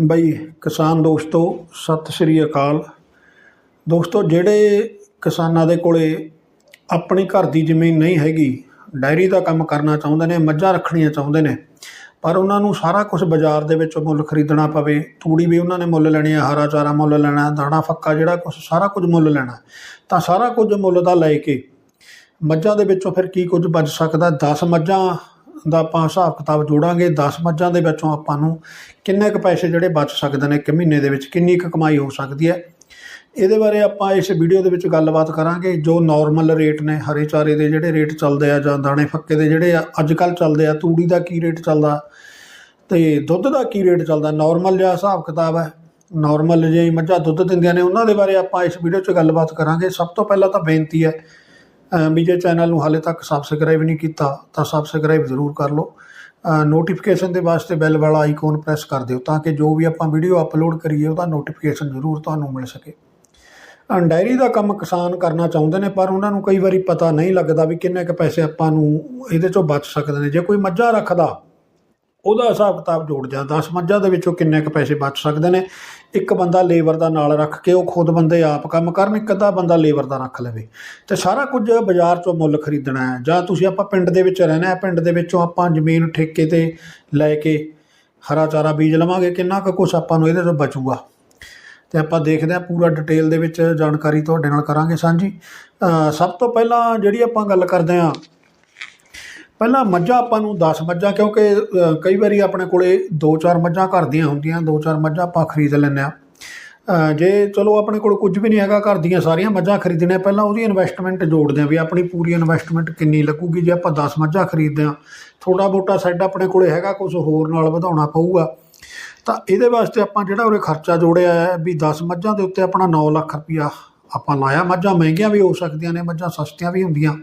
ਬਈ ਕਿਸਾਨ ਦੋਸਤੋ, ਸਤਿ ਸ੍ਰੀ ਅਕਾਲ। ਦੋਸਤੋ, ਜਿਹੜੇ ਕਿਸਾਨਾਂ ਦੇ ਕੋਲੇ ਆਪਣੀ ਘਰ ਦੀ ਜ਼ਮੀਨ ਨਹੀਂ ਹੈਗੀ ਡਾਇਰੀ ਦਾ ਕੰਮ ਕਰਨਾ ਚਾਹੁੰਦੇ ਨੇ, ਮੱਝਾਂ ਰੱਖਣੀਆਂ ਚਾਹੁੰਦੇ ਨੇ, ਪਰ ਉਹਨਾਂ ਨੂੰ ਸਾਰਾ ਕੁਝ ਬਾਜ਼ਾਰ ਦੇ ਵਿੱਚੋਂ ਮੁੱਲ ਖਰੀਦਣਾ ਪਵੇ, ਤੂੜੀ ਵੀ ਉਹਨਾਂ ਨੇ ਮੁੱਲ ਲੈਣੀ ਹੈ ਹਰਾ ਚਾਰਾ ਮੁੱਲ ਲੈਣਾ, ਦਾਣਾ ਫੱਕਾ ਜਿਹੜਾ ਕੁਝ ਸਾਰਾ ਕੁਝ ਮੁੱਲ ਲੈਣਾ। ਤਾਂ ਸਾਰਾ ਕੁਝ ਮੁੱਲ ਦਾ ਲੈ ਕੇ ਮੱਝਾਂ ਦੇ ਵਿੱਚੋਂ ਫਿਰ ਕੀ ਕੁਝ ਬਚ ਸਕਦਾ? 10 ਮੱਝਾਂ ਦਾ ਆਪਾਂ ਹਿਸਾਬ ਕਿਤਾਬ ਜੋੜਾਂਗੇ 10 ਮੱਝਾਂ ਦੇ ਵਿੱਚੋਂ ਆਪਾਂ ਨੂੰ ਕਿੰਨੇ ਕੁ ਪੈਸੇ ਜਿਹੜੇ ਬਚ ਸਕਦੇ ਨੇ ਇੱਕ ਮਹੀਨੇ ਦੇ ਵਿੱਚ, ਕਿੰਨੀ ਕੁ ਕਮਾਈ ਹੋ ਸਕਦੀ ਹੈ। ਇਹਦੇ ਬਾਰੇ ਆਪਾਂ ਇਸ ਵੀਡੀਓ ਦੇ ਵਿੱਚ ਗੱਲਬਾਤ ਕਰਾਂਗੇ, ਜੋ ਨਾਰਮਲ ਰੇਟ ਨੇ, ਹਰੇ ਚਾਰੇ ਦੇ ਜਿਹੜੇ ਰੇਟ ਚੱਲਦੇ ਆ ਜਾਂ ਦਾਣੇ ਫੱਕੇ ਦੇ ਜਿਹੜੇ ਆ ਅੱਜ ਕੱਲ ਚੱਲਦੇ ਆ, ਤੂੜੀ ਦਾ ਕੀ ਰੇਟ ਚੱਲਦਾ ਤੇ ਦੁੱਧ ਦਾ ਕੀ ਰੇਟ ਚੱਲਦਾ ਨਾਰਮਲ ਜਿਹਾ ਹਿਸਾਬ ਕਿਤਾਬ ਹੈ। ਨਾਰਮਲ ਜਿਹੀ ਮੱਝਾਂ ਦੁੱਧ ਦਿੰਦੀਆਂ ਨੇ, ਉਹਨਾਂ ਦੇ ਬਾਰੇ ਆਪਾਂ ਇਸ ਵੀਡੀਓ 'ਚ ਗੱਲਬਾਤ ਕਰਾਂਗੇ। ਸਭ ਤੋਂ ਪਹਿਲਾਂ ਤਾਂ ਬੇਨਤੀ ਹੈ ਵੀ ਜੇ ਚੈਨਲ ਨੂੰ ਹਾਲੇ ਤੱਕ ਸਬਸਕ੍ਰਾਈਬ ਨਹੀਂ ਕੀਤਾ, ਤਾਂ ਸਬਸਕ੍ਰਾਈਬ ਜ਼ਰੂਰ ਕਰ ਲਓ। ਨੋਟੀਫਿਕੇਸ਼ਨ ਦੇ ਵਾਸਤੇ ਬੈਲ ਵਾਲਾ ਆਈਕਨ ਪ੍ਰੈਸ ਕਰ ਦਿਓ, ਤਾਂ ਕਿ ਜੋ ਵੀ ਆਪਾਂ ਵੀਡੀਓ ਅਪਲੋਡ ਕਰੀਏ, ਉਹਦਾ ਨੋਟੀਫਿਕੇਸ਼ਨ ਜ਼ਰੂਰ ਤੁਹਾਨੂੰ ਮਿਲ ਸਕੇ। ਡਾਇਰੀ ਦਾ ਕੰਮ ਕਿਸਾਨ ਕਰਨਾ ਚਾਹੁੰਦੇ ਨੇ, ਪਰ ਉਹਨਾਂ ਨੂੰ ਕਈ ਵਾਰੀ ਪਤਾ ਨਹੀਂ ਲੱਗਦਾ ਵੀ ਕਿੰਨੇ ਕੁ ਪੈਸੇ ਆਪਾਂ ਨੂੰ ਇਹਦੇ ਚੋਂ ਬਚ ਸਕਦੇ ਨੇ। ਜੇ ਕੋਈ ਮੱਝਾਂ ਰੱਖਦਾ ਉਹਦਾ ਹਿਸਾਬ ਕਿਤਾਬ ਜੋੜ ਜਾ 10 ਮੱਝਾਂ ਦੇ ਵਿੱਚੋਂ ਕਿੰਨੇ ਕੁ ਪੈਸੇ ਬਚ ਸਕਦੇ ਨੇ? ਇੱਕ ਬੰਦਾ ਲੇਬਰ ਦਾ ਨਾਲ ਰੱਖ ਕੇ ਉਹ ਖੁਦ ਬੰਦੇ ਆਪ ਕੰਮ ਕਰਨ, ਇੱਕ ਅੱਧਾ ਬੰਦਾ ਲੇਬਰ ਦਾ ਰੱਖ ਲਵੇ। ਤੇ ਸਾਰਾ ਕੁਝ ਬਾਜ਼ਾਰ ਚੋਂ ਮੁੱਲ ਖਰੀਦਣਾ ਹੈ। ਜਾਂ ਤੁਸੀਂ ਆਪਾਂ ਪਿੰਡ ਦੇ ਵਿੱਚ ਰਹਿਣਾ ਹੈ, ਪਿੰਡ ਦੇ ਵਿੱਚੋਂ ਆਪਾਂ ਜ਼ਮੀਨ ਠੇਕੇ ਤੇ ਲੈ ਕੇ ਹਰਾ ਚਾਰਾ ਬੀਜ ਲਵਾਂਗੇ, ਕਿੰਨਾ ਕੁ ਕੁਛ ਆਪਾਂ ਨੂੰ ਇਹਦੇ ਤੋਂ ਬਚੂਗਾ। ਤੇ ਆਪਾਂ ਦੇਖਦੇ ਹਾਂ ਪੂਰਾ ਡਿਟੇਲ ਦੇ ਵਿੱਚ ਜਾਣਕਾਰੀ ਤੁਹਾਡੇ ਨਾਲ ਕਰਾਂਗੇ ਸਾਂਝੀ। ਸਭ ਤੋਂ ਪਹਿਲਾਂ ਜਿਹੜੀ ਆਪਾਂ ਗੱਲ ਕਰਦੇ ਹਾਂ ਪਹਿਲਾਂ ਮੱਝਾਂ ਆਪਾਂ ਨੂੰ 10 ਮੱਝਾਂ, ਕਿਉਂਕਿ ਕਈ ਵਾਰੀ ਆਪਣੇ ਕੋਲੇ 2-4 ਮੱਝਾਂ ਘਰ ਦੀਆਂ ਹੁੰਦੀਆਂ 2-4 ਮੱਝਾਂ ਆਪਾਂ ਖਰੀਦ ਲੈਂਦੇ ਆ ਜੇ ਚਲੋ ਆਪਣੇ ਕੋਲ ਕੁਝ ਵੀ ਨਹੀਂ ਹੈਗਾ, ਘਰ ਦੀਆਂ ਸਾਰੀਆਂ ਮੱਝਾਂ ਖਰੀਦਣੇ, ਪਹਿਲਾਂ ਉਹਦੀ ਇਨਵੈਸਟਮੈਂਟ ਜੋੜਦੇ ਆ ਵੀ ਆਪਣੀ ਪੂਰੀ ਇਨਵੈਸਟਮੈਂਟ ਕਿੰਨੀ ਲੱਗੂਗੀ। ਜੇ ਆਪਾਂ 10 ਮੱਝਾਂ ਖਰੀਦਦੇ ਆ ਥੋੜਾ ਬੋਟਾ ਸਾਈਡ ਆਪਣੇ ਕੋਲੇ ਹੈਗਾ, ਕੁਝ ਹੋਰ ਨਾਲ ਵਧਾਉਣਾ ਪਊਗਾ। ਤਾਂ ਇਹਦੇ ਵਾਸਤੇ ਆਪਾਂ ਜਿਹੜਾ ਉਰੇ ਖਰਚਾ ਜੋੜਿਆ ਹੈ ਵੀ 10 ਮੱਝਾਂ ਦੇ ਉੱਤੇ ਆਪਣਾ 9 ਲੱਖ ਰੁਪਇਆ ਆਪਾਂ ਲਾਇਆ। ਮੱਝਾਂ ਮਹਿੰਗੀਆਂ ਵੀ ਹੋ ਸਕਦੀਆਂ ਨੇ, ਮੱਝਾਂ ਸਸਤੀਆਂ ਵੀ ਹੁੰਦੀਆਂ।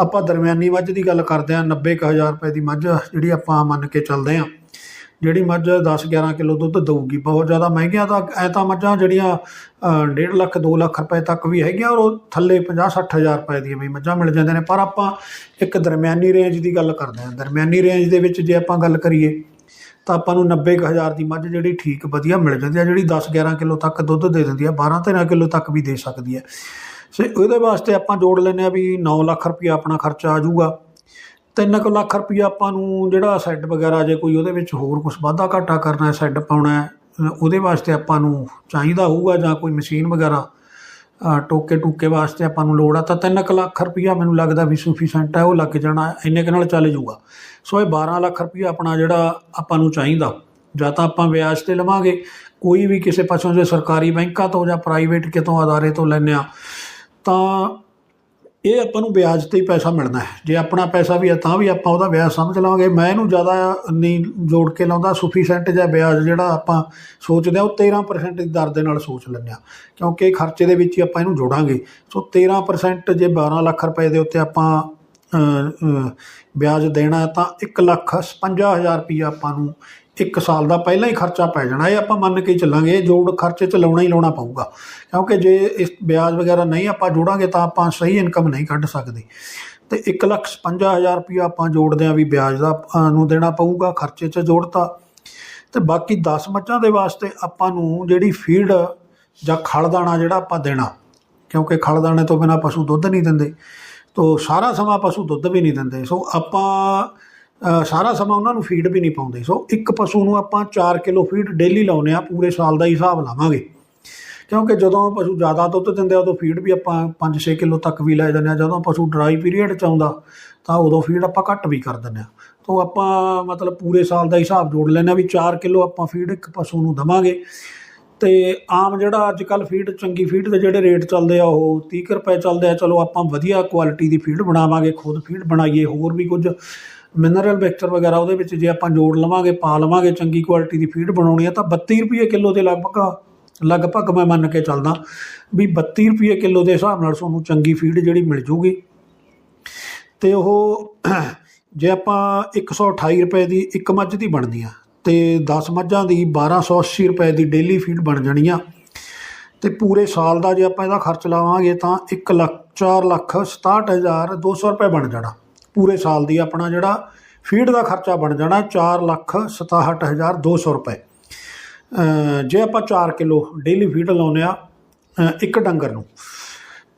ਆਪਾਂ ਦਰਮਿਆਨੀ ਮੱਝ ਦੀ ਗੱਲ ਕਰਦੇ ਹਾਂ 90000 ਰੁਪਏ ਦੀ ਮੱਝ ਜਿਹੜੀ ਆਪਾਂ ਮੰਨ ਕੇ ਚੱਲਦੇ ਹਾਂ। ਜਿਹੜੀ ਮੱਝ 10 11 ਕਿਲੋ ਦੁੱਧ ਦੇਊਗੀ, ਬਹੁਤ ਜ਼ਿਆਦਾ ਮਹਿੰਗੀਆਂ ਤਾਂ ਐ ਤਾਂ ਮੱਝਾਂ ਜਿਹੜੀਆਂ 1.5 ਲੱਖ 2 ਲੱਖ ਰੁਪਏ ਤੱਕ ਵੀ ਹੈਗੀਆਂ ਔਰ ਉਹ ਥੱਲੇ 50 60000 ਰੁਪਏ ਦੀਆਂ ਵੀ ਮੱਝਾਂ ਮਿਲ ਜਾਂਦੀਆਂ ਨੇ। ਪਰ ਆਪਾਂ ਇੱਕ ਦਰਮਿਆਨੀ ਰੇਂਜ ਦੀ ਗੱਲ ਕਰਦੇ ਹਾਂ। ਦਰਮਿਆਨੀ ਰੇਂਜ ਦੇ ਵਿੱਚ ਜੇ ਆਪਾਂ ਗੱਲ ਕਰੀਏ, ਤਾਂ ਆਪਾਂ ਨੂੰ 90000 ਦੀ ਮੱਝ ਜਿਹੜੀ ਠੀਕ ਵਧੀਆ ਮਿਲ ਜਾਂਦੀ ਹੈ, ਜਿਹੜੀ 10 11 ਕਿਲੋ ਤੱਕ ਦੁੱਧ ਦੇ ਦਿੰਦੀ ਹੈ 12 13 ਕਿਲੋ ਤੱਕ ਵੀ ਦੇ ਸਕਦੀ ਹੈ। ਸੋ ਉਹਦੇ ਵਾਸਤੇ ਆਪਾਂ ਜੋੜ ਲੈਂਦੇ ਆ ਵੀ 9 ਲੱਖ ਰੁਪਇਆ ਆਪਣਾ ਖਰਚਾ ਆ ਜਾਊਗਾ। 3 ਕੁ ਲੱਖ ਰੁਪਇਆ ਆਪਾਂ ਨੂੰ ਜਿਹੜਾ ਸੈੱਡ ਵਗੈਰਾ ਜੇ ਕੋਈ ਉਹਦੇ ਵਿੱਚ ਹੋਰ ਕੁਝ ਵਾਧਾ ਘਾਟਾ ਕਰਨਾ ਹੈ ਸੈੱਡ ਪਾਉਣਾ ਹੈ ਉਹਦੇ ਵਾਸਤੇ ਆਪਾਂ ਨੂੰ ਚਾਹੀਦਾ ਹੋਊਗਾ ਜਾਂ ਕੋਈ ਮਸ਼ੀਨ ਵਗੈਰਾ ਅ, ਟੋਕੇ ਟੂਕੇ ਵਾਸਤੇ ਆਪਾਂ ਨੂੰ ਲੋੜ ਆ ਤਾਂ 3 ਕੁ ਲੱਖ ਰੁਪਇਆ ਮੈਨੂੰ ਲੱਗਦਾ ਵੀ ਸੁਫੀਸੈਂਟ ਹੈ ਉਹ ਲੱਗ ਜਾਣਾ ਇੰਨੇ ਕੁ ਨਾਲ ਚੱਲ ਜਾਊਗਾ। ਸੋ ਇਹ 12 ਲੱਖ ਰੁਪਇਆ ਆਪਣਾ ਜਿਹੜਾ ਆਪਾਂ ਨੂੰ ਚਾਹੀਦਾ। ਜਾਂ ਤਾਂ ਆਪਾਂ ਵਿਆਜ ਤੇ ਲਵਾਂਗੇ ਕੋਈ ਵੀ ਕਿਸੇ ਪਾਸੋਂ ਜੇ ਸਰਕਾਰੀ ਬੈਂਕਾਂ ਤੋਂ ਜਾਂ ਪ੍ਰਾਈਵੇਟ ਕਿਤੋਂ ਅਦਾਰੇ ਤੋਂ ਲੈਂਦੇ ਆ ਤਾਂ ਇਹ ਆਪਾਂ ਨੂੰ ਵਿਆਜ ਤੇ ਹੀ ਪੈਸਾ ਮਿਲਣਾ ਹੈ। ਜੇ ਆਪਣਾ ਪੈਸਾ ਵੀ ਹੈ ਤਾਂ ਵੀ ਆਪਾਂ ਉਹਦਾ ਵਿਆਜ ਸਮਝ ਲਵਾਂਗੇ। ਮੈਂ ਇਹਨੂੰ ਜ਼ਿਆਦਾ ਨਹੀਂ ਜੋੜ ਕੇ ਲਾਉਂਦਾ। ਸੁਫੀਸ਼ੈਂਟ ਜਾਂ ਵਿਆਜ ਜਿਹੜਾ ਆਪਾਂ ਸੋਚਦੇ ਆ ਉਹ 13% ਦੀ ਦਰ ਦੇ ਨਾਲ ਸੋਚ ਲੈਂਦੇ ਆ ਕਿਉਂਕਿ ਖਰਚੇ ਦੇ ਵਿੱਚ ਹੀ ਆਪਾਂ ਇਹਨੂੰ ਜੋੜਾਂਗੇ। ਸੋ 13% ਜੇ 12 ਲੱਖ ਰੁਪਏ ਦੇ ਉੱਤੇ ਆਪਾਂ ਵਿਆਜ ਦੇਣਾ ਤਾਂ 1 ਲੱਖ 55000 ਰੁਪਈਆ ਆਪਾਂ ਨੂੰ ਇੱਕ ਸਾਲ ਦਾ ਪਹਿਲਾਂ ਹੀ ਖਰਚਾ ਪੈ ਜਾਣਾ, ਇਹ ਆਪਾਂ ਮੰਨ ਕੇ ਚੱਲਾਂਗੇ, ਇਹ ਜੋੜ ਖਰਚੇ ਚ ਲਾਉਣਾ ਹੀ ਲਾਉਣਾ ਪਊਗਾ। ਕਿਉਂਕਿ ਜੇ ਇਸ ਵਿਆਜ ਵਗੈਰਾ ਨਹੀਂ ਆਪਾਂ ਜੋੜਾਂਗੇ ਤਾਂ ਆਪਾਂ ਸਹੀ ਇਨਕਮ ਨਹੀਂ ਕੱਢ ਸਕਦੇ। ਤੇ 1 ਲੱਖ 55000 ਰੁਪਈਆ ਆਪਾਂ ਜੋੜਦੇ ਆ ਵੀ ਵਿਆਜ ਦਾ ਨੂੰ ਦੇਣਾ ਪਊਗਾ, ਖਰਚੇ 'ਚ ਜੋੜਤਾ। ਤੇ ਬਾਕੀ 10 ਮੱਝਾਂ ਦੇ ਵਾਸਤੇ ਆਪਾਂ ਨੂੰ ਜਿਹੜੀ ਫੀਡ ਜਾਂ ਖਲ ਦਾਣਾ ਜਿਹੜਾ ਆਪਾਂ ਦੇਣਾ, ਕਿਉਂਕਿ ਖਲ ਦਾਣੇ ਤੋਂ ਬਿਨਾ ਪਸ਼ੂ ਦੁੱਧ ਨਹੀਂ ਦਿੰਦੇ, ਤੋ ਸਾਰਾ ਸਮਾਂ ਪਸ਼ੂ ਦੁੱਧ ਵੀ ਨਹੀਂ ਦਿੰਦੇ। ਸੋ ਆਪਾਂ ਸਾਰਾ ਸਮਾਂ ਉਹਨਾਂ ਨੂੰ ਫੀਡ ਵੀ ਨਹੀਂ ਪਾਉਂਦੇ। ਸੋ ਇੱਕ ਪਸ਼ੂ ਨੂੰ ਆਪਾਂ 4 ਕਿਲੋ ਫੀਡ ਡੇਲੀ ਲਾਉਨੇ ਆ ਪੂਰੇ ਸਾਲ ਦਾ ਹੀ ਹਿਸਾਬ ਲਾਵਾਂਗੇ। ਕਿਉਂਕਿ ਜਦੋਂ ਪਸ਼ੂ ਜ਼ਿਆਦਾ ਦੁੱਧ ਦਿੰਦੇ ਆ, ਉਦੋਂ ਫੀਡ ਵੀ ਆਪਾਂ 5-6 ਕਿਲੋ ਤੱਕ ਵੀ ਲੈ ਜਾਂਦੇ ਆ ਜਦੋਂ ਪਸ਼ੂ ਡਰਾਈ ਪੀਰੀਅਡ ਚ ਆਉਂਦਾ, ਤਾਂ ਉਦੋਂ ਫੀਡ ਆਪਾਂ ਘੱਟ ਵੀ ਕਰ ਦਿੰਦੇ ਆ ਤੋਂ, ਆਪਾਂ ਮਤਲਬ ਪੂਰੇ ਸਾਲ ਦਾ ਹਿਸਾਬ ਜੋੜ ਲੈਂਦੇ ਆ ਵੀ 4 ਕਿਲੋ ਆਪਾਂ ਫੀਡ ਇੱਕ ਪਸ਼ੂ ਨੂੰ ਦਵਾਂਗੇ। ਤੇ ਆਮ ਜਿਹੜਾ ਅੱਜ ਕੱਲ ਫੀਡ ਚੰਗੀ ਫੀਡ ਦੇ ਜਿਹੜੇ ਰੇਟ ਚੱਲਦੇ ਆ, ਉਹ 30 ਕੁ ਰੁਪਏ ਚੱਲਦੇ ਆ। ਚਲੋ, ਆਪਾਂ ਵਧੀਆ ਕੁਆਲਿਟੀ ਦੀ ਫੀਡ ਬਣਾਵਾਂਗੇ, ਖੁਦ ਫੀਡ ਬਣਾਈਏ, ਹੋਰ ਵੀ ਕੁਝ ਮਿਨਰਲ ਮਿਕਸਚਰ ਵਗੈਰਾ ਉਹਦੇ ਵਿੱਚ ਜੇ ਆਪਾਂ ਜੋੜ ਲਵਾਂਗੇ, ਪਾ ਲਵਾਂਗੇ, ਚੰਗੀ ਕੁਆਲਿਟੀ ਦੀ ਫੀਡ ਬਣਾਉਣੀ ਆ, ਤਾਂ 32 ਰੁਪਏ ਕਿਲੋ ਦੇ ਲਗਭਗ ਲਗਭਗ ਮੈਂ ਮੰਨ ਕੇ ਚੱਲਦਾ ਵੀ 32 ਰੁਪਏ ਕਿਲੋ ਦੇ ਹਿਸਾਬ ਨਾਲ ਤੁਹਾਨੂੰ ਚੰਗੀ ਫੀਡ ਜਿਹੜੀ ਮਿਲ ਜੂਗੀ। ਤੇ ਉਹ ਜੇ ਆਪਾਂ 128 ਰੁਪਏ ਦੀ ਇੱਕ ਮੱਝ ਦੀ ਬਣਦੀ ਆ, ਤੇ 10 ਮੱਝਾਂ ਦੀ 1280 ਰੁਪਏ ਦੀ ਡੇਲੀ ਫੀਡ ਬਣ ਜਾਣੀ ਆ। ਤੇ ਪੂਰੇ ਸਾਲ ਦਾ ਜੇ ਆਪਾਂ ਇਹਦਾ ਖਰਚ ਲਾਵਾਂਗੇ, ਤਾਂ 1 ਲੱਖ 4 ਲੱਖ 67200 ਰੁਪਏ ਬਣ ਜਾਣਾ। ਪੂਰੇ ਸਾਲ ਦੀ ਆਪਣਾ ਜਿਹੜਾ ਫੀਡ ਦਾ ਖਰਚਾ ਬਣ ਜਾਣਾ 4 ਲੱਖ 67200 ਰੁਪਏ। ਜੇ ਆਪਾਂ 4 ਕਿਲੋ ਡੇਲੀ ਫੀਡ ਲਾਉਂਦੇ ਆ ਇੱਕ ਡੰਗਰ ਨੂੰ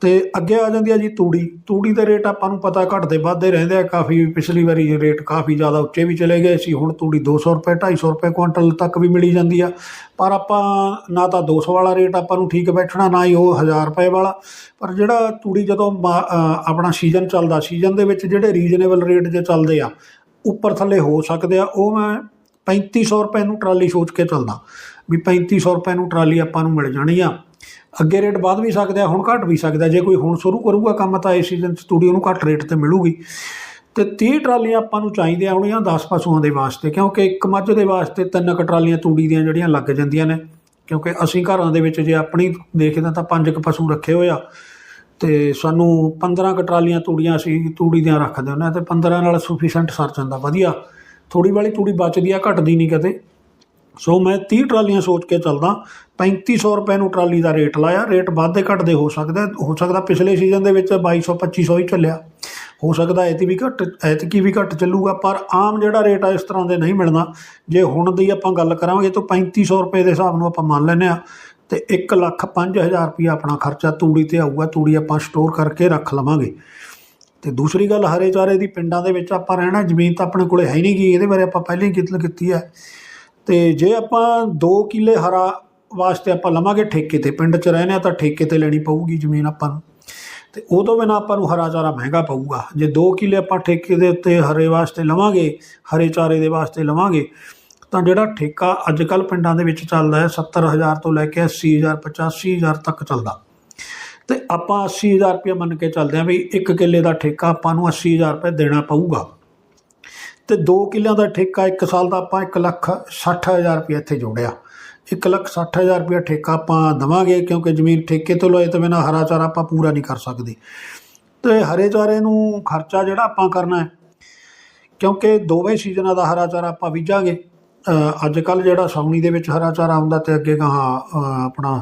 ਤੇ ਅੱਗੇ ਆ ਜਾਂਦੀ ਆ ਜੀ ਤੂੜੀ। ਤੂੜੀ ਦੇ ਰੇਟ ਆਪਾਂ ਨੂੰ ਪਤਾ ਘਟਦੇ ਵੱਧਦੇ ਰਹਿੰਦੇ ਆ। ਕਾਫੀ ਪਿਛਲੀ ਵਾਰੀ ਰੇਟ ਕਾਫੀ ਜ਼ਿਆਦਾ ਉੱਚੇ ਵੀ ਚਲੇ ਗਏ ਸੀ, ਹੁਣ ਤੂੜੀ 200 ਰੁਪਏ 250 ਰੁਪਏ ਕੁਇੰਟਲ ਤੱਕ ਵੀ ਮਿਲੀ ਜਾਂਦੀ ਆ। ਪਰ ਆਪਾਂ ਨਾ ਤਾਂ 200 ਵਾਲਾ ਰੇਟ ਆਪਾਂ ਨੂੰ ਠੀਕ ਬੈਠਣਾ, ਨਾ ਹੀ ਉਹ 1000 ਰੁਪਏ ਵਾਲਾ। ਪਰ ਜਿਹੜਾ ਤੂੜੀ ਜਦੋਂ ਮਾ- ਆਪਣਾ ਸੀਜ਼ਨ ਚੱਲਦਾ, ਸੀਜ਼ਨ ਦੇ ਵਿੱਚ ਜਿਹੜੇ ਰੀਜਨੇਬਲ ਰੇਟ ਜੇ ਚੱਲਦੇ ਆ, ਉੱਪਰ ਥੱਲੇ ਹੋ ਸਕਦੇ ਆ, ਉਹ ਮੈਂ 3500 ਰੁਪਏ ਨੂੰ ਟਰਾਲੀ ਸੋਚ ਕੇ ਚੱਲਦਾ। ਵੀ 3500 ਰੁਪਏ ਨੂੰ ਟਰਾਲੀ ਆਪਾਂ ਨੂੰ ਮਿਲ ਜਾਣੀ ਆ। ਅੱਗੇ ਰੇਟ ਵੱਧ ਵੀ ਸਕਦਾ ਹੁਣ ਘਟ ਵੀ ਸਕਦਾ ਜੇ ਕੋਈ ਹੁਣ ਸ਼ੁਰੂ ਕਰੂਗਾ ਕੰਮ, ਤਾਂ ਇਸ ਸੀਜ਼ਨ 'ਚ ਤੂੜੀ ਉਹਨੂੰ ਘੱਟ ਰੇਟ ਤੇ ਮਿਲੂਗੀ। ਤੇ 30 ਟਰਾਲੀਆਂ ਆਪਾਂ ਨੂੰ ਚਾਹੀਦੀਆਂ ਹੋਣੀਆਂ 10 ਪਸ਼ੂਆਂ ਦੇ ਵਾਸਤੇ, ਕਿਉਂਕਿ ਇੱਕ ਮੱਝ ਦੇ ਵਾਸਤੇ ਤਿੰਨ ਕੁ ਟਰਾਲੀਆਂ ਤੂੜੀ ਦੀਆਂ ਜਿਹੜੀਆਂ ਲੱਗ ਜਾਂਦੀਆਂ ਨੇ। ਕਿਉਂਕਿ ਅਸੀਂ ਘਰਾਂ ਦੇ ਵਿੱਚ ਜੇ ਆਪਣੀ ਦੇਖਦੇ ਤਾਂ ਪੰਜ ਕੁ ਪਸ਼ੂ ਰੱਖੇ ਹੋਏ ਆ। ਤੇ ਸਾਨੂੰ 15 ਕੁ ਟਰਾਲੀਆਂ ਤੂੜੀਆਂ ਅਸੀਂ ਤੂੜੀ ਦੀਆਂ ਰੱਖਦੇ ਹੁੰਦੇ ਹਾਂ ਤੇ 15 ਨਾਲ ਸਫੀਸ਼ੀਐਂਟ ਸਰ ਜਾਂਦਾ ਵਧੀਆ। ਥੋੜੀ ਵਾਲੀ ਤੂੜੀ ਬਚਦੀ ਆ, ਘਟਦੀ ਨਹੀਂ ਕਦੇ। ਸੋ ਮੈਂ 30 ਟਰਾਲੀਆਂ ਸੋਚ ਕੇ ਚੱਲਦਾ। 3500 ਰੁਪਏ ਨੂੰ ਟਰਾਲੀ ਦਾ ਰੇਟ ਲਾਇਆ। ਰੇਟ ਵਾਧੇ ਘਟਦੇ ਹੋ ਸਕਦਾ ਹੋ। ਸਕਦਾ ਪਿਛਲੇ ਸੀਜ਼ਨ ਦੇ ਵਿੱਚ 2200 2500 ਹੀ ਚੱਲਿਆ। ਹੋ ਸਕਦਾ ਐਤੀ ਵੀ ਘੱਟ, ਐਤਕੀ ਵੀ ਘੱਟ ਚੱਲੂਗਾ, ਪਰ ਆਮ ਜਿਹੜਾ ਰੇਟ ਆ, ਇਸ ਤਰ੍ਹਾਂ ਦੇ ਨਹੀਂ ਮਿਲਣਾ। ਜੇ ਹੁਣ ਦੀ ਆਪਾਂ ਗੱਲ ਕਰਾਂਗੇ ਤਾਂ 3500 ਰੁਪਏ ਦੇ ਹਿਸਾਬ ਨੂੰ ਆਪਾਂ ਮੰਨ ਲੈਂਦੇ ਆ ਤੇ 1 ਲੱਖ 5000 ਰੁਪਏ ਆਪਣਾ ਖਰਚਾ ਤੂੜੀ ਤੇ ਆਊਗਾ। ਤੂੜੀ ਆਪਾਂ ਸਟੋਰ ਕਰਕੇ ਰੱਖ ਲਵਾਂਗੇ। ਤੇ ਦੂਸਰੀ ਗੱਲ, ਹਰੇ ਚਾਰੇ ਦੀ ਪਿੰਡਾਂ ਦੇ ਵਿੱਚ ਆਪਾਂ ਰਹਿਣਾ, ਜ਼ਮੀਨ ਤਾਂ ਆਪਣੇ ਕੋਲੇ ਹੈ ਨਹੀਂ ਗਈ ਇਹਦੇ ਬਾਰੇ ਆਪਾਂ ਪਹਿਲਾਂ ਹੀ ਕਿਤਲ ਕੀਤੀ ਹੈ। ਤੇ ਜੇ ਆਪਾਂ 2 ਕਿੱਲੇ ਹਰਾ ਵਾਸਤੇ ਆਪਾਂ ਲਵਾਂਗੇ ਠੇਕੇ ਤੇ, ਪਿੰਡ 'ਚ ਰਹਿੰਦੇ ਆ ਤਾਂ ਠੇਕੇ ਤੇ ਲੈਣੀ ਪਊਗੀ ਜ਼ਮੀਨ ਆਪਾਂ ਨੂੰ। ਤੇ ਉਹ ਤੋਂ ਬਿਨਾਂ ਆਪਾਂ ਨੂੰ ਹਰਾ ਚਾਰਾ ਮਹਿੰਗਾ ਪਊਗਾ। ਜੇ 2 ਕਿੱਲੇ ਆਪਾਂ ਠੇਕੇ ਦੇ ਉੱਤੇ ਹਰੇ ਵਾਸਤੇ ਲਵਾਂਗੇ, ਹਰੇ ਚਾਰੇ ਦੇ ਵਾਸਤੇ ਲਵਾਂਗੇ, ਤਾਂ ਜਿਹੜਾ ਠੇਕਾ ਅੱਜ ਕੱਲ ਪਿੰਡਾਂ ਦੇ ਵਿੱਚ ਚੱਲਦਾ ਹੈ 70000 ਤੋਂ ਲੈ ਕੇ 80000 85000 ਤੱਕ ਚੱਲਦਾ। ਤੇ ਆਪਾਂ 80000 ਰੁਪਏ ਮੰਨ ਕੇ ਚੱਲਦੇ ਆਂ ਵੀ 1 ਕਿੱਲੇ ਦਾ ਠੇਕਾ ਆਪਾਂ ਨੂੰ 80000 ਰੁਪਏ ਦੇਣਾ ਪਊਗਾ। ਤੇ 2 ਕਿੱਲਿਆਂ ਦਾ ਠੇਕਾ 1 ਸਾਲ ਦਾ ਆਪਾਂ 1 ਲੱਖ 60000 ਰੁਪਏ ਇੱਥੇ ਜੋੜਿਆ। 1 ਲੱਖ 60000 ਰੁਪਏ ਠੇਕਾ ਆਪਾਂ ਦਵਾਂਗੇ ਕਿਉਂਕਿ ਜ਼ਮੀਨ ਠੇਕੇ ਤੋਂ ਲਏ ਤੋਂ ਬਿਨਾਂ ਹਰਾ ਚਾਰਾ ਆਪਾਂ ਪੂਰਾ ਨਹੀਂ ਕਰ ਸਕਦੇ। ਤੇ ਹਰੇ ਚਾਰੇ ਨੂੰ ਖਰਚਾ ਜਿਹੜਾ ਆਪਾਂ ਕਰਨਾ ਹੈ, ਕਿਉਂਕਿ ਦੋਵੇਂ ਸੀਜ਼ਨਾਂ ਦਾ ਹਰਾ ਚਾਰਾ ਆਪਾਂ ਬੀਜਾਂਗੇ। ਅੱਜ ਕੱਲ ਜਿਹੜਾ ਸਾਉਣੀ ਦੇ ਵਿੱਚ ਹਰਾ ਚਾਰਾ ਆਉਂਦਾ ਤੇ ਅੱਗੇ ਗਾਹਾਂ ਆਪਣਾ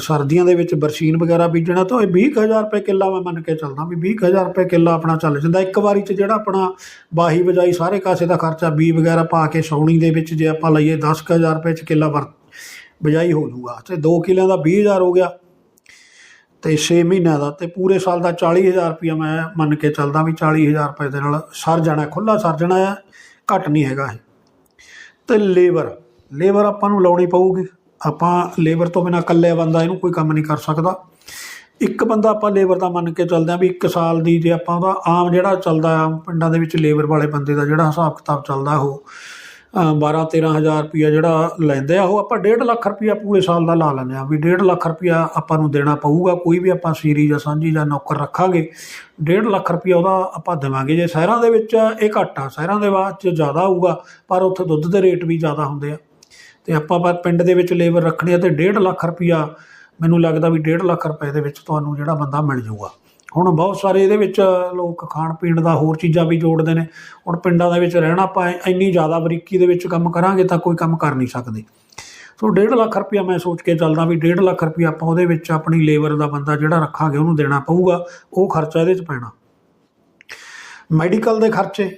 ਸਰਦੀਆਂ ਦੇ ਵਿੱਚ ਬਰਸੀਨ ਵਗੈਰਾ ਬੀਜਣਾ ਤਾਂ ਇਹ 20000 ਰੁਪਏ ਕਿੱਲਾ ਮੈਂ ਮੰਨ ਕੇ ਚੱਲਦਾ ਵੀ 20000 ਰੁਪਏ ਕਿੱਲਾ ਆਪਣਾ ਚੱਲ ਜਾਂਦਾ। ਇੱਕ ਵਾਰੀ 'ਚ ਜਿਹੜਾ ਆਪਣਾ ਬਾਹੀ ਬਜਾਈ ਸਾਰੇ ਕਾਸੇ ਦਾ ਖਰਚਾ ਬੀ ਵਗੈਰਾ ਪਾ ਕੇ ਸਾਉਣੀ ਦੇ ਵਿੱਚ ਜੇ ਆਪਾਂ ਲਈਏ 10000 ਰੁਪਏ 'ਚ ਕਿੱਲਾ ਵਰ ਬਜਾਈ ਹੋ ਜੂਗਾ ਤੇ 2 ਕਿੱਲਿਆਂ ਦਾ 20000 ਹੋ ਗਿਆ ਤੇ 6 ਮਹੀਨਿਆਂ ਦਾ ਤੇ ਪੂਰੇ ਸਾਲ ਦਾ 40000 ਰੁਪਇਆ ਮੈਂ ਮੰਨ ਕੇ ਚੱਲਦਾ ਵੀ 40000 ਰੁਪਏ ਦੇ ਨਾਲ ਸਰ ਜਾਣਾ ਖੁੱਲਾ ਸਰ ਜਾਣਾ ਆ ਘੱਟ ਨਹੀਂ ਹੈਗਾ ਇਹ। ਤੇ ਲੇਬਰ ਲੇਬਰ ਆਪਾਂ ਨੂੰ ਲਾਉਣੀ ਪਊਗੀ। ਆਪਾਂ ਲੇਬਰ ਤੋਂ ਬਿਨਾ ਇਕੱਲੇ ਬੰਦਾ ਇਹਨੂੰ ਕੋਈ ਕੰਮ ਨਹੀਂ ਕਰ ਸਕਦਾ। ਇੱਕ ਬੰਦਾ ਆਪਾਂ ਲੇਬਰ ਦਾ ਮੰਨ ਕੇ ਚੱਲਦੇ ਆ ਵੀ ਇੱਕ ਸਾਲ ਦੀ ਜੇ ਆਪਾਂ ਉਹਦਾ ਆਮ ਜਿਹੜਾ ਚੱਲਦਾ ਆ, ਪਿੰਡਾਂ ਦੇ ਵਿੱਚ ਲੇਬਰ ਵਾਲੇ ਬੰਦੇ ਦਾ ਜਿਹੜਾ ਹਿਸਾਬ ਕਿਤਾਬ ਚੱਲਦਾ ਉਹ 12 13000 ਰੁਪਿਆ ਜਿਹੜਾ ਲੈਂਦੇ ਆ, ਉਹ ਆਪਾਂ 1.5 ਲੱਖ ਰੁਪਿਆ ਪੂਰੇ ਸਾਲ ਦਾ ਲਾ ਲੈਂਦੇ ਆ ਵੀ 1.5 ਲੱਖ ਰੁਪਿਆ ਆਪਾਂ ਨੂੰ ਦੇਣਾ ਪਊਗਾ, ਕੋਈ ਵੀ ਆਪਾਂ ਸੀਰੀ ਜਾਂ ਸਾਂਝੀ ਜਾਂ ਨੌਕਰ ਰੱਖਾਂਗੇ 1.5 ਲੱਖ ਰੁਪਿਆ ਉਹਦਾ ਆਪਾਂ ਦੇਵਾਂਗੇ। ਜੇ ਸ਼ਹਿਰਾਂ ਦੇ ਵਿੱਚ ਇਹ ਘੱਟ ਆ, ਸ਼ਹਿਰਾਂ ਦੇ ਬਾਅਦ ਚ ਜ਼ਿਆਦਾ ਹੋਊਗਾ ਪਰ ਉੱਥੇ ਦੁੱਧ ਦੇ ਰੇਟ ਵੀ ਜ਼ਿਆਦਾ ਹੁੰਦੇ ਆ। ਅਤੇ ਆਪਾਂ ਪਰ ਪਿੰਡ ਦੇ ਵਿੱਚ ਲੇਬਰ ਰੱਖਣੀ ਆ ਅਤੇ ਡੇਢ ਲੱਖ ਰੁਪਈਆ ਮੈਨੂੰ ਲੱਗਦਾ ਵੀ ਡੇਢ ਲੱਖ ਰੁਪਏ ਦੇ ਵਿੱਚ ਤੁਹਾਨੂੰ ਜਿਹੜਾ ਬੰਦਾ ਮਿਲ ਜਾਊਗਾ। ਹੁਣ ਬਹੁਤ ਸਾਰੇ ਇਹਦੇ ਵਿੱਚ ਲੋਕ ਖਾਣ ਪੀਣ ਦਾ ਹੋਰ ਚੀਜ਼ਾਂ ਵੀ ਜੋੜਦੇ ਨੇ। ਹੁਣ ਪਿੰਡਾਂ ਦੇ ਵਿੱਚ ਰਹਿਣਾ ਆਪਾਂ ਇੰਨੀ ਜ਼ਿਆਦਾ ਬਰੀਕੀ ਦੇ ਵਿੱਚ ਕੰਮ ਕਰਾਂਗੇ ਤਾਂ ਕੋਈ ਕੰਮ ਕਰ ਨਹੀਂ ਸਕਦੇ। ਸੋ 1.5 ਲੱਖ ਰੁਪਇਆ ਮੈਂ ਸੋਚ ਕੇ ਚੱਲਦਾ ਵੀ 1.5 ਲੱਖ ਰੁਪਇਆ ਆਪਾਂ ਉਹਦੇ ਵਿੱਚ ਆਪਣੀ ਲੇਬਰ ਦਾ ਬੰਦਾ ਜਿਹੜਾ ਰੱਖਾਂਗੇ ਉਹਨੂੰ ਦੇਣਾ ਪਊਗਾ, ਉਹ ਖਰਚਾ ਇਹਦੇ 'ਚ ਪੈਣਾ। ਮੈਡੀਕਲ ਦੇ ਖਰਚੇ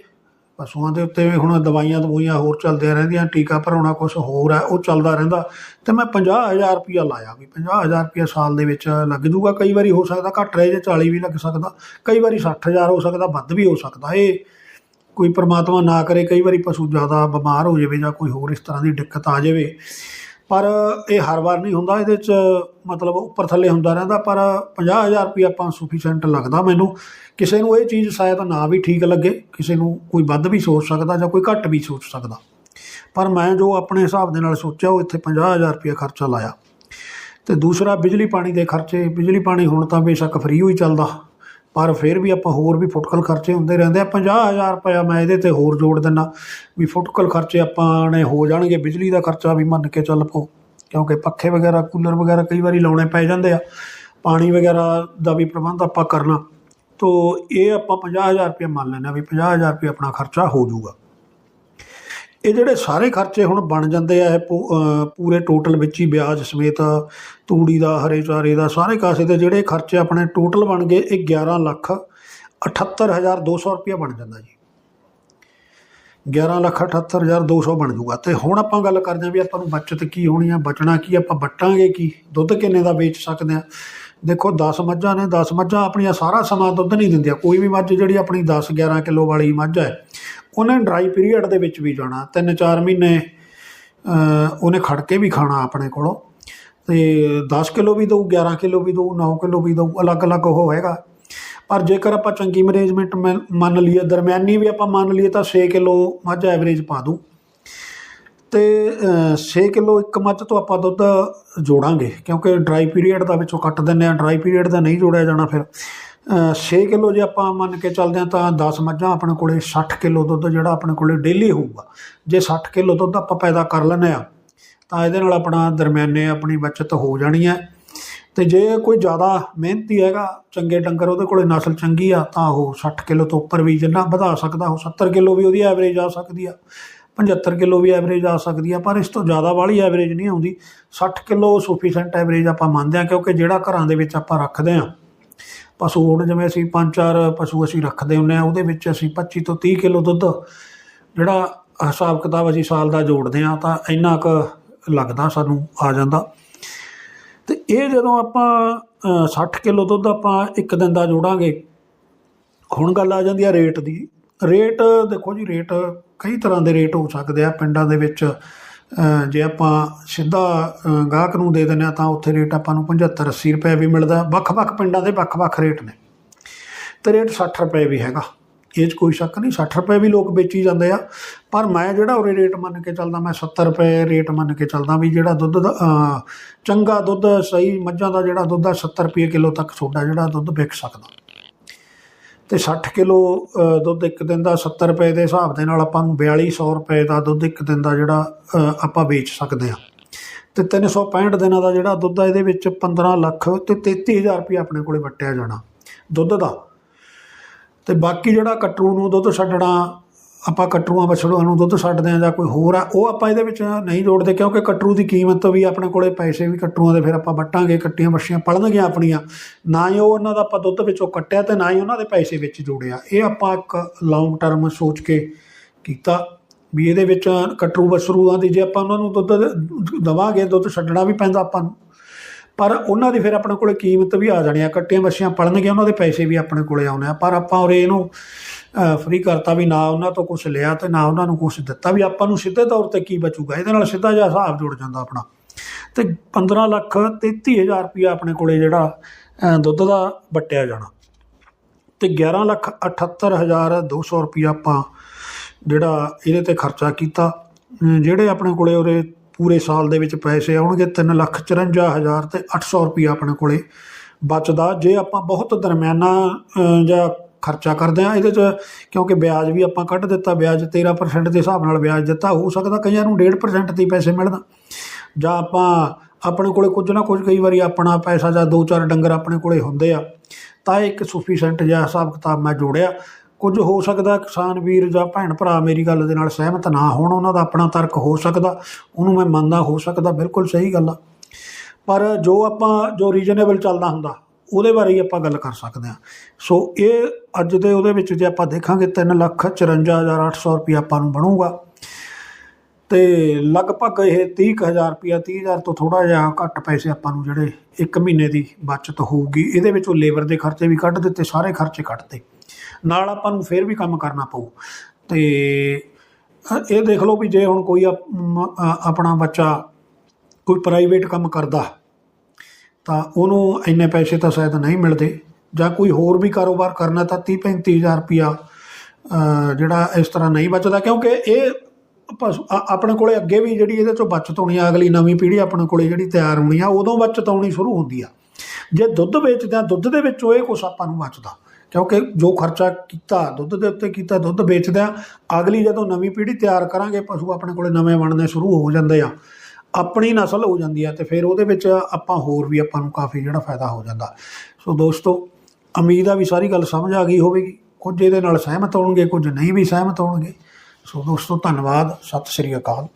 ਪਸ਼ੂਆਂ ਦੇ ਉੱਤੇ ਵੀ ਹੁਣ ਦਵਾਈਆਂ ਦਵਾਈਆਂ ਹੋਰ ਚੱਲਦੀਆਂ ਰਹਿੰਦੀਆਂ, ਟੀਕਾ ਭਰਾਉਣਾ ਕੁਝ ਹੋਰ ਹੈ, ਉਹ ਚੱਲਦਾ ਰਹਿੰਦਾ। ਤੇ ਮੈਂ 50000 ਰੁਪਇਆ ਲਾਇਆ ਵੀ 50000 ਰੁਪਇਆ ਸਾਲ ਦੇ ਵਿੱਚ ਲੱਗ ਜੂਗਾ, ਕਈ ਵਾਰੀ ਹੋ ਸਕਦਾ ਘੱਟ ਰਹੇ ਜੇ 40 ਵੀ ਲੱਗ ਸਕਦਾ, ਕਈ ਵਾਰੀ 60000 ਹੋ ਸਕਦਾ, ਵੱਧ ਵੀ ਹੋ ਸਕਦਾ। ਇਹ ਕੋਈ ਪਰਮਾਤਮਾ ਨਾ ਕਰੇ, ਕਈ ਵਾਰੀ ਪਸ਼ੂ ਜ਼ਿਆਦਾ ਬਿਮਾਰ ਹੋ ਜਾਵੇ ਜਾਂ ਕੋਈ ਹੋਰ ਇਸ ਤਰ੍ਹਾਂ ਦੀ ਦਿੱਕਤ ਆ ਜਾਵੇ। ਪਰ ਇਹ ਹਰ ਵਾਰ ਨਹੀਂ ਹੁੰਦਾ, ਇਹਦੇ 'ਚ ਮਤਲਬ ਉੱਪਰ ਥੱਲੇ ਹੁੰਦਾ ਰਹਿੰਦਾ, ਪਰ 50000 ਰੁਪਏ ਆਪਾਂ ਸਫੀਸ਼ੀਐਂਟ ਲੱਗਦਾ ਮੈਨੂੰ। ਕਿਸੇ ਨੂੰ ਇਹ ਚੀਜ਼ ਸ਼ਾਇਦ ਨਾ ਵੀ ਠੀਕ ਲੱਗੇ, ਕਿਸੇ ਨੂੰ ਕੋਈ ਵੱਧ ਵੀ ਸੋਚ ਸਕਦਾ ਜਾਂ ਕੋਈ ਘੱਟ ਵੀ ਸੋਚ ਸਕਦਾ। ਪਰ ਮੈਂ ਜੋ ਆਪਣੇ ਹਿਸਾਬ ਦੇ ਨਾਲ ਸੋਚਿਆ, ਉਹ ਇੱਥੇ 50000 ਰੁਪਏ ਖਰਚਾ ਲਾਇਆ। ਤੇ ਦੂਸਰਾ, ਬਿਜਲੀ ਪਾਣੀ ਦੇ ਖਰਚੇ, ਬਿਜਲੀ ਪਾਣੀ ਹੁਣ ਤਾਂ ਬੇਸ਼ੱਕ ਫ੍ਰੀ ਹੋਈ ਚੱਲਦਾ। ਪਰ ਫਿਰ ਵੀ ਆਪਾਂ ਹੋਰ ਵੀ ਫੁੱਟਕਲ ਖਰਚੇ ਹੁੰਦੇ ਰਹਿੰਦੇ ਆ। 50000 ਰੁਪਇਆ ਮੈਂ ਇਹਦੇ ਤੇ ਹੋਰ ਜੋੜ ਦਿੰਨਾ ਵੀ ਫੁੱਟਕਲ ਖਰਚੇ ਆਪਾਂ ਨੇ ਹੋ ਜਾਣਗੇ। ਬਿਜਲੀ ਦਾ ਖਰਚਾ ਵੀ ਮੰਨ ਕੇ ਚੱਲ ਪਓ ਕਿਉਂਕਿ ਪੱਖੇ ਵਗੈਰਾ, ਕੂਲਰ ਵਗੈਰਾ ਕਈ ਵਾਰੀ ਲਾਉਣੇ ਪੈ ਜਾਂਦੇ ਆ। ਪਾਣੀ ਵਗੈਰਾ ਦਾ ਵੀ ਪ੍ਰਬੰਧ ਆਪਾਂ ਕਰਨਾ। ਤੋ ਇਹ ਆਪਾਂ 50000 ਰੁਪਏ ਮੰਨ ਲੈਂਦੇ ਆ ਵੀ 50000 ਰੁਪਏ ਆਪਣਾ ਖਰਚਾ ਹੋ ਜਾਊਗਾ। ਇਹ ਜਿਹੜੇ ਸਾਰੇ ਖਰਚੇ ਹੁਣ ਬਣ ਜਾਂਦੇ ਆ, ਇਹ ਪੂਰੇ ਟੋਟਲ ਵਿੱਚ ਹੀ ਵਿਆਜ ਸਮੇਤ ਤੂੜੀ ਦਾ, ਹਰੇ ਚਾਰੇ ਦਾ, ਸਾਰੇ ਕਾਸੇ ਦੇ ਜਿਹੜੇ ਖਰਚੇ ਆਪਣੇ ਟੋਟਲ ਬਣ ਗਏ, ਇਹ 11 ਲੱਖ 78200 ਰੁਪਏ ਬਣ ਜਾਂਦਾ ਜੀ। 1178200 ਬਣ ਜੂਗਾ ਤੇ ਹੁਣ ਆਪਾਂ ਗੱਲ ਕਰਦੇ ਹਾਂ ਵੀ ਆਪਾਂ ਨੂੰ ਬਚਤ ਕੀ ਹੋਣੀ ਆ, ਬਚਣਾ ਕੀ, ਆਪਾਂ ਵਟਾਂਗੇ ਕੀ, ਦੁੱਧ ਕਿੰਨੇ ਦਾ ਵੇਚ ਸਕਦੇ ਆ? ਦੇਖੋ 10 ਮੱਝਾਂ ਨੇ 10 ਮੱਝਾਂ ਆਪਣੀਆਂ ਸਾਰਾ ਸਮਾਂ ਦੁੱਧ ਨਹੀਂ ਦਿੰਦੀਆਂ। ਕੋਈ ਵੀ ਮੱਝ ਜਿਹੜੀ ਆਪਣੀ 10 11 ਕਿਲੋ ਵਾਲੀ ਮੱਝ ਹੈ ਉਹਨੇ ਡਰਾਈ ਪੀਰੀਅਡ ਦੇ ਵਿੱਚ ਵੀ ਜਾਣਾ 3-4 ਮਹੀਨੇ ਉਹਨੇ ਖੜ ਕੇ ਵੀ ਖਾਣਾ ਆਪਣੇ ਕੋਲੋਂ। ਤੇ 10 ਕਿਲੋ ਵੀ ਦਊ 11 ਕਿਲੋ ਵੀ ਦਊ 9 ਕਿਲੋ ਵੀ ਦਊ, ਅਲੱਗ-ਅਲੱਗ ਉਹ ਹੈਗਾ। ਪਰ ਜੇਕਰ ਆਪਾਂ ਚੰਗੀ ਮੈਨੇਜਮੈਂਟ ਮੰਨ ਲਈਏ, ਦਰਮਿਆਨੀ ਵੀ ਆਪਾਂ ਮੰਨ ਲਈਏ ਤਾਂ 6 ਕਿਲੋ ਮੱਝ ਐਵਰੇਜ ਪਾ ਦੂ ਤੇ 6 ਕਿਲੋ ਇੱਕ ਮੱਝ ਤੋਂ ਆਪਾਂ ਦੁੱਧ ਜੋੜਾਂਗੇ, ਕਿਉਂਕਿ ਡਰਾਈ ਪੀਰੀਅਡ ਦਾ ਵਿੱਚੋਂ ਕੱਟ ਦਿੰਦੇ ਆ ਡਰਾਈ ਪੀਰੀਅਡ ਦਾ ਨਹੀਂ ਜੋੜਿਆ ਜਾਣਾ ਫਿਰ। 6 ਕਿਲੋ ਜੇ ਆਪਾਂ ਮੰਨ ਕੇ ਚੱਲਦੇ ਆ ਤਾਂ 10 ਮੱਝਾਂ ਆਪਣੇ ਕੋਲੇ 60 ਕਿਲੋ ਦੁੱਧ ਜਿਹੜਾ ਆਪਣੇ ਕੋਲੇ ਡੇਲੀ ਹੋਊਗਾ। ਜੇ 60 ਕਿਲੋ ਦੁੱਧ ਆਪਾਂ ਪੈਦਾ ਕਰ ਲੈਂਦੇ ਆ ਤਾਂ ਇਹਦੇ ਨਾਲ ਆਪਣਾ ਦਰਮਿਆਨੇ ਆਪਣੀ ਬਚਤ ਹੋ ਜਾਣੀ ਹੈ। ਤੇ ਜੇ ਕੋਈ ਜ਼ਿਆਦਾ ਮਿਹਨਤੀ ਹੈਗਾ, ਚੰਗੇ ਡੰਗਰ ਉਹਦੇ ਕੋਲੇ ਨਸਲ ਚੰਗੀ ਆ, ਤਾਂ ਉਹ 60 ਕਿਲੋ ਤੋਂ ਉੱਪਰ ਵੀ ਜਿੰਨਾ ਵਧਾ ਸਕਦਾ, ਉਹ 70 ਕਿਲੋ ਵੀ ਉਹਦੀ ਐਵਰੇਜ ਆ ਸਕਦੀ ਆ 75 ਕਿਲੋ ਵੀ ਐਵਰੇਜ ਆ ਸਕਦੀ ਆ, ਪਰ ਇਸ ਤੋਂ ਜ਼ਿਆਦਾ ਵਾਲੀ ਐਵਰੇਜ ਨਹੀਂ ਆਉਂਦੀ। 60 ਕਿਲੋ ਸੂਫੀਸ਼ੈਂਟ ਐਵਰੇਜ ਆਪਾਂ ਮੰਨਦੇ ਆ ਕਿਉਂਕਿ ਜਿਹੜਾ ਘਰਾਂ ਦੇ ਵਿੱਚ ਆਪਾਂ ਰੱਖਦੇ ਆ ਪਸ਼ੂ ਹੁਣ ਜਿਵੇਂ ਅਸੀਂ ਪੰਜ ਚਾਰ ਪਸ਼ੂ ਅਸੀਂ ਰੱਖਦੇ ਹੁੰਦੇ ਆ ਉਹਦੇ ਵਿੱਚ ਅਸੀਂ 25 ਤੋਂ 30 ਕਿਲੋ ਦੁੱਧ ਜਿਹੜਾ ਹਿਸਾਬ ਕਿਤਾਬ ਅਸੀਂ ਸਾਲ ਦਾ ਜੋੜਦੇ ਆ ਤਾਂ ਇੰਨਾ ਕੁ ਲੱਗਦਾ ਸਾਨੂੰ ਆ ਜਾਂਦਾ। ਤੇ ਇਹ ਜਦੋਂ ਆਪਾਂ ਅ, 60 ਕਿਲੋ ਦੁੱਧ ਆਪਾਂ ਇੱਕ ਦਿਨ ਦਾ ਜੋੜਾਂਗੇ ਹੁਣ ਗੱਲ ਆ ਜਾਂਦੀ ਆ ਰੇਟ ਦੀ। ਰੇਟ ਦੇਖੋ ਜੀ ਰੇਟ ਕਈ ਤਰ੍ਹਾਂ ਦੇ ਰੇਟ ਹੋ ਸਕਦੇ ਆ ਪਿੰਡਾਂ ਦੇ ਵਿੱਚ। ਜੇ ਆਪਾਂ ਸਿੱਧਾ ਗਾਹਕ ਨੂੰ ਦੇ ਦਿੰਦੇ ਆ ਤਾਂ ਉੱਥੇ ਰੇਟ ਆਪਾਂ ਨੂੰ 75 80 ਰੁਪਏ ਵੀ ਮਿਲਦਾ। ਵੱਖ-ਵੱਖ ਪਿੰਡਾਂ ਦੇ ਵੱਖ-ਵੱਖ ਰੇਟ ਨੇ। ਤੇ ਰੇਟ 60 ਰੁਪਏ ਵੀ ਹੈਗਾ। ਇਹ 'ਚ ਕੋਈ ਸ਼ੱਕ ਨਹੀਂ 60 ਰੁਪਏ ਵੀ ਲੋਕ ਵੇਚੀ ਜਾਂਦੇ ਆ। ਪਰ ਮੈਂ ਜਿਹੜਾ ਉਰੇ ਰੇਟ ਮੰਨ ਕੇ ਚੱਲਦਾ, ਮੈਂ 70 ਰੁਪਏ ਰੇਟ ਮੰਨ ਕੇ ਚੱਲਦਾ ਵੀ ਜਿਹੜਾ ਦੁੱਧ ਦਾ ਚੰਗਾ ਦੁੱਧ, ਸਹੀ ਮੱਝਾਂ ਦਾ ਜਿਹੜਾ ਦੁੱਧ ਆ 70 ਰੁਪਏ ਕਿਲੋ ਤੱਕ ਤੁਹਾਡਾ ਜਿਹੜਾ ਦੁੱਧ ਵਿਕ ਸਕਦਾ। ਤੇ 60 ਕਿਲੋ ਦੁੱਧ ਇੱਕ ਦਿਨ ਦਾ 70 ਰੁਪਏ ਦੇ ਹਿਸਾਬ ਦੇ ਨਾਲ ਆਪਾਂ ਨੂੰ 4200 ਰੁਪਏ ਦਾ ਦੁੱਧ ਇੱਕ ਦਿਨ ਦਾ ਜਿਹੜਾ ਆਪਾਂ ਵੇਚ ਸਕਦੇ ਆ ਤੇ 365 ਦਿਨਾਂ ਦਾ ਜਿਹੜਾ ਦੁੱਧ ਆ, ਇਹਦੇ ਵਿੱਚ 15 ਲੱਖ ਤੇ 33000 ਰੁਪਏ ਆਪਣੇ ਕੋਲੇ ਵਟਿਆ ਜਾਣਾ ਦੁੱਧ ਦਾ। ਤੇ ਬਾਕੀ ਜਿਹੜਾ ਕਟਰੂ ਨੂੰ ਦੁੱਧ ਛੱਡਣਾ ਆਪਾਂ ਕਟਰੂਆਂ ਬਛੜੂਆਂ ਨੂੰ ਦੁੱਧ ਛੱਡਦੇ ਆ ਜਾਂ ਕੋਈ ਹੋਰ ਆ, ਉਹ ਆਪਾਂ ਇਹਦੇ ਵਿੱਚ ਨਹੀਂ ਜੋੜਦੇ ਕਿਉਂਕਿ ਕਟਰੂ ਦੀ ਕੀਮਤ ਵੀ ਆਪਣੇ ਕੋਲੇ ਪੈਸੇ ਵੀ ਕਟਰੂਆਂ ਦੇ ਫਿਰ ਆਪਾਂ ਵੱਟਾਂਗੇ, ਕੱਟੀਆਂ ਬੱਛੀਆਂ ਪਲਣਗੀਆਂ ਆਪਣੀਆਂ। ਨਾ ਹੀ ਉਹ ਉਹਨਾਂ ਦਾ ਆਪਾਂ ਦੁੱਧ ਵਿੱਚੋਂ ਕੱਟਿਆ ਤੇ ਨਾ ਹੀ ਉਹਨਾਂ ਦੇ ਪੈਸੇ ਵਿੱਚ ਜੋੜਿਆ। ਇਹ ਆਪਾਂ ਇੱਕ ਲੌਂਗ ਟਰਮ ਸੋਚ ਕੇ ਕੀਤਾ ਵੀ ਇਹਦੇ ਵਿੱਚ ਕਟਰੂ ਬਸਰੂਆਂ ਦੀ ਜੇ ਆਪਾਂ ਉਹਨਾਂ ਨੂੰ ਦੁੱਧ ਦਵਾਂਗੇ, ਦੁੱਧ ਛੱਡਣਾ ਵੀ ਪੈਂਦਾ ਆਪਾਂ ਨੂੰ। ਪਰ ਉਹਨਾਂ ਦੀ ਫਿਰ ਆਪਣੇ ਕੋਲੇ ਕੀਮਤ ਵੀ ਆ ਜਾਣੀ ਆ, ਕੱਟੀਆਂ ਬੱਛੀਆਂ ਪਲਣਗੀਆਂ, ਉਹਨਾਂ ਦੇ ਪੈਸੇ ਵੀ ਆਪਣੇ ਕੋਲੇ ਆਉਣੇ ਆ। ਪਰ ਆਪਾਂ ਉਰੇ ਇਹਨੂੰ ਫ੍ਰੀ ਕਰਤਾ ਵੀ ਨਾ ਉਹਨਾਂ ਤੋਂ ਕੁਝ ਲਿਆ ਤੇ ਨਾ ਉਹਨਾਂ ਨੂੰ ਕੁਝ ਦਿੱਤਾ ਵੀ ਆਪਾਂ ਨੂੰ ਸਿੱਧੇ ਤੌਰ ਤੇ ਕੀ ਬਚੂਗਾ? ਇਹਦੇ ਨਾਲ ਸਿੱਧਾ ਜਿਹਾ ਹਿਸਾਬ ਜੁੜ ਜਾਂਦਾ ਆਪਣਾ। ਤੇ 15 ਲੱਖ 33000 ਰੁਪਇਆ ਆਪਣੇ ਕੋਲੇ ਜਿਹੜਾ ਦੁੱਧ ਦਾ ਵਟਿਆ ਜਾਣਾ। ਤੇ 11 ਲੱਖ 78200 ਰੁਪਇਆ ਆਪਾਂ ਜਿਹੜਾ ਇਹਦੇ ਤੇ ਖਰਚਾ ਕੀਤਾ। ਜਿਹੜੇ ਆਪਣੇ ਕੋਲੇ ਉਹਦੇ ਪੂਰੇ ਸਾਲ ਦੇ ਵਿੱਚ ਪੈਸੇ ਆਉਣਗੇ 3 ਲੱਖ 54000 ਤੇ 800 ਰੁਪਇਆ ਆਪਣੇ ਕੋਲੇ ਬਚਦਾ। ਜੇ ਆਪਾਂ ਬਹੁਤ ਦਰਮਿਆਨਾ ਜਾਂ ਖਰਚਾ ਕਰਦੇ ਆ, ਇਹਦੇ 'ਚ ਕਿਉਂਕਿ ਵਿਆਜ ਵੀ ਆਪਾਂ ਕੱਢ ਦਿੱਤਾ, ਵਿਆਜ 13% ਦੇ ਹਿਸਾਬ ਨਾਲ ਵਿਆਜ ਦਿੱਤਾ, ਹੋ ਸਕਦਾ ਕਈਆਂ ਨੂੰ 1.5% ਤੇ ਪੈਸੇ ਮਿਲਣ। ਜਾਂ ਆਪਾਂ ਆਪਣੇ ਕੋਲੇ ਕੁਝ ਨਾ ਕੁਝ ਕਈ ਵਾਰੀ ਆਪਣਾ ਪੈਸਾ ਜਾਂ ਦੋ ਚਾਰ ਡੰਗਰ ਆਪਣੇ ਕੋਲੇ ਹੁੰਦੇ ਆ, ਤਾਂ ਇਹ ਇੱਕ ਸੁਫੀਸ਼ੈਂਟ ਜਿਹਾ ਹਿਸਾਬ ਕਿਤਾਬ ਮੈਂ ਜੋੜਿਆ। ਕੁਝ ਹੋ ਸਕਦਾ ਕਿਸਾਨ ਵੀਰ ਜਾਂ ਭੈਣ ਭਰਾ ਮੇਰੀ ਗੱਲ ਦੇ ਨਾਲ ਸਹਿਮਤ ਨਾ ਹੋਣ, ਉਹਨਾਂ ਦਾ ਆਪਣਾ ਤਰਕ ਹੋ ਸਕਦਾ, ਉਹਨੂੰ ਮੈਂ ਮੰਨਦਾ ਹੋ ਸਕਦਾ, ਬਿਲਕੁਲ ਸਹੀ ਗੱਲ ਆ। ਪਰ ਜੋ ਆਪਾਂ, ਜੋ ਰੀਜਨੇਬਲ ਚੱਲਦਾ ਹੁੰਦਾ ਉਹਦੇ ਬਾਰੇ ਹੀ ਆਪਾਂ ਗੱਲ ਕਰ ਸਕਦੇ ਹਾਂ। ਸੋ ਇਹ ਅੱਜ ਦੇ ਉਹਦੇ ਵਿੱਚ ਜੇ ਆਪਾਂ ਦੇਖਾਂਗੇ 3 ਲੱਖ 54800 ਰੁਪਏ ਆਪਾਂ ਨੂੰ ਬਣੂਗਾ। ਤੇ ਲਗਭਗ ਇਹ 30000 ਰੁਪਇਆ 30000 ਤੋਂ ਥੋੜਾ ਜਿਹਾ ਘੱਟ ਪੈਸੇ ਆਪਾਂ ਨੂੰ ਜਿਹੜੇ ਇੱਕ ਮਹੀਨੇ ਦੀ ਬਚਤ ਹੋਊਗੀ। ਇਹਦੇ ਵਿੱਚੋਂ ਲੇਬਰ ਦੇ ਖਰਚੇ ਵੀ ਕੱਢ ਦਿੱਤੇ, ਸਾਰੇ ਖਰਚੇ ਕੱਢਤੇ ਨਾਲ ਆਪਾਂ ਨੂੰ ਫੇਰ ਵੀ ਕੰਮ ਕਰਨਾ ਪਊ। ਤੇ ਇਹ ਦੇਖ ਲਓ ਵੀ ਜੇ ਹੁਣ ਕੋਈ ਆਪਣਾ ਬੱਚਾ ਕੋਈ ਪ੍ਰਾਈਵੇਟ ਕੰਮ ਕਰਦਾ ਤਾਂ ਉਹਨੂੰ ਇੰਨੇ ਪੈਸੇ ਤਾਂ ਸ਼ਾਇਦ ਨਹੀਂ ਮਿਲਦੇ। ਜਾਂ ਕੋਈ ਹੋਰ ਵੀ ਕਾਰੋਬਾਰ ਕਰਨਾ ਤਾਂ 30 35000 ਰੁਪਿਆ ਅ, ਜਿਹੜਾ ਇਸ ਤਰ੍ਹਾਂ ਨਹੀਂ ਬਚਦਾ। ਕਿਉਂਕਿ ਇਹ ਪਸ਼ੂ- ਆਪਣੇ ਕੋਲੇ ਅੱਗੇ ਵੀ ਜਿਹੜੀ ਇਹਦੇ ਚੋਂ ਬਚਤ ਹੋਣੀ ਆ ਅਗਲੀ ਨਵੀਂ ਪੀੜ੍ਹੀ ਆਪਣੇ ਕੋਲੇ ਜਿਹੜੀ ਤਿਆਰ ਹੋਣੀ ਆ ਉਦੋਂ ਬਚਤ ਆਉਣੀ ਸ਼ੁਰੂ ਹੁੰਦੀ ਆ। ਜੇ ਦੁੱਧ ਵੇਚਦੇ ਆ ਦੁੱਧ ਦੇ ਵਿੱਚੋਂ ਇਹ ਕੁਛ ਆਪਾਂ ਨੂੰ ਬਚਦਾ। ਕਿਉਂਕਿ ਜੋ ਖਰਚਾ ਕੀਤਾ ਦੁੱਧ ਦੇ ਉੱਤੇ ਕੀਤਾ ਦੁੱਧ ਵੇਚਦੇ ਆ ਅਗਲੀ ਜਦੋਂ ਨਵੀਂ ਪੀੜ੍ਹੀ ਤਿਆਰ ਕਰਾਂਗੇ ਪਸ਼ੂ ਆਪਣੇ ਕੋਲੇ ਨਵੇਂ ਬਣਨੇ ਸ਼ੁਰੂ ਹੋ ਜਾਂਦੇ ਆ। ਆਪਣੀ ਨਸਲ ਹੋ ਜਾਂਦੀ ਹੈ ਤੇ ਫਿਰ ਉਹਦੇ ਵਿੱਚ ਆਪਾਂ ਹੋਰ ਵੀ ਆਪਾਂ ਨੂੰ ਕਾਫੀ ਜਿਹੜਾ ਫਾਇਦਾ ਹੋ ਜਾਂਦਾ। ਸੋ ਦੋਸਤੋ, ਉਮੀਦ ਆ ਵੀ ਸਾਰੀ ਗੱਲ ਸਮਝ ਆ ਗਈ ਹੋਵੇਗੀ। ਕੁਝ ਇਹਦੇ ਨਾਲ ਸਹਿਮਤ ਹੋਣਗੇ, ਕੁਝ ਨਹੀਂ ਵੀ ਸਹਿਮਤ ਹੋਣਗੇ। ਸੋ ਦੋਸਤੋ, ਧੰਨਵਾਦ। ਸਤਿ ਸ਼੍ਰੀ ਅਕਾਲ।